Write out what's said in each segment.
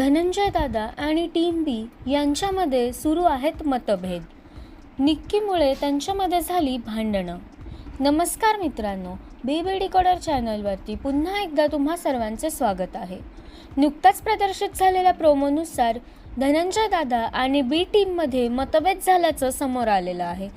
धनंजय दादा आणि टीम बी यांच्यामध्ये सुरू आहेत मतभेद. निक्कीमुळे त्यांच्यामध्ये झाली भांडणं. नमस्कार मित्रांनो बी डिकोडर चॅनलवरती पुन्हा एकदा तुम्हा सर्वांचे स्वागत आहे. नुकताच प्रदर्शित झालेल्या प्रोमोनुसार धनंजय दादा आणि बी टीममध्ये मतभेद झाल्याचं समोर आलेलं आहे.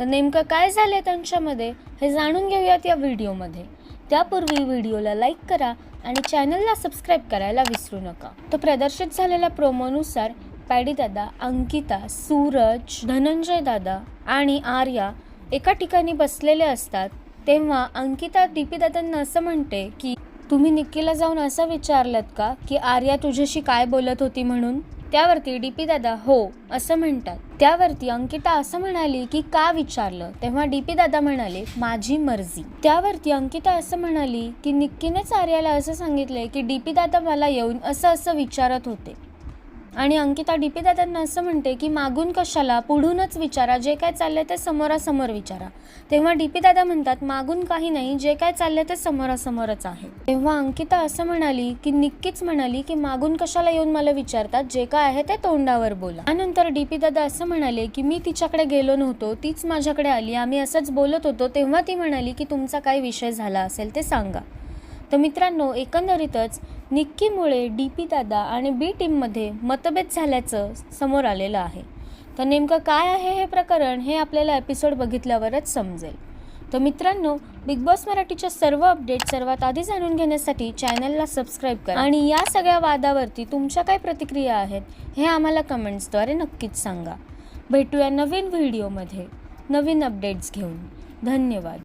तर नेमकं काय झालं आहे त्यांच्यामध्ये हे जाणून घेऊयात या व्हिडिओमध्ये. त्यापूर्वी व्हिडिओला लाईक करा आणि चॅनलला सबस्क्राईब करायला विसरू नका. तर प्रदर्शित झालेल्या प्रोमोनुसार पॅडी दादा अंकिता सूरज धनंजय दादा आणि आर्या एका ठिकाणी बसलेले असतात. तेव्हा अंकिता दीपीदादांना असं म्हणते की तुम्ही निक्कीला जाऊन असं विचारलत का की आर्या तुझ्याशी काय बोलत होती म्हणून? त्यावरती डीपी दादा हो असं म्हणतात. त्यावरती अंकिता असं म्हणाली की का विचारलं? तेव्हा डीपी दादा म्हणाले माझी मर्जी. त्यावरती अंकिता असं म्हणाली की निक्कीनेच आर्याला असं सांगितलंय की डीपी दादा मला येऊन असं असं विचारत होते. आणि अंकिता डीपी दादांना असं म्हणते की मागून कशाला? पुढूनच विचारा. जे काय चाललंय ते समोरासमोर विचारा. तेव्हा डीपी दादा म्हणतात मागून काही नाही. जे काय चाललंय ते समोरासमोरच आहे. तेव्हा अंकिता असं म्हणाली की निक्कीच म्हणाली की मागून कशाला येऊन मला विचारतात? जे काय आहे ते तोंडावर बोला. त्यानंतर डीपी दादा असं म्हणाले की मी तिच्याकडे गेलो नव्हतो. तीच माझ्याकडे आली. आम्ही असंच बोलत होतो. तेव्हा ती म्हणाली की तुमचा काय विषय झाला असेल ते सांगा. तर मित्रांनो एकंदरीतच निक्कीमुळे डी पी दादा आणि बी टीममध्ये मतभेद झाल्याचं समोर आलेलं आहे. तर नेमकं काय आहे हे प्रकरण हे आपल्याला एपिसोड बघितल्यावरच समजेल. तर मित्रांनो बिग बॉस मराठीच्या सर्व अपडेट सर्वात आधी जाणून घेण्यासाठी चॅनलला सबस्क्राईब करा. आणि या सगळ्या वादावरती तुमच्या काय प्रतिक्रिया आहेत हे आम्हाला कमेंट्सद्वारे नक्कीच सांगा. भेटूया नवीन व्हिडिओमध्ये नवीन अपडेट्स घेऊन. धन्यवाद.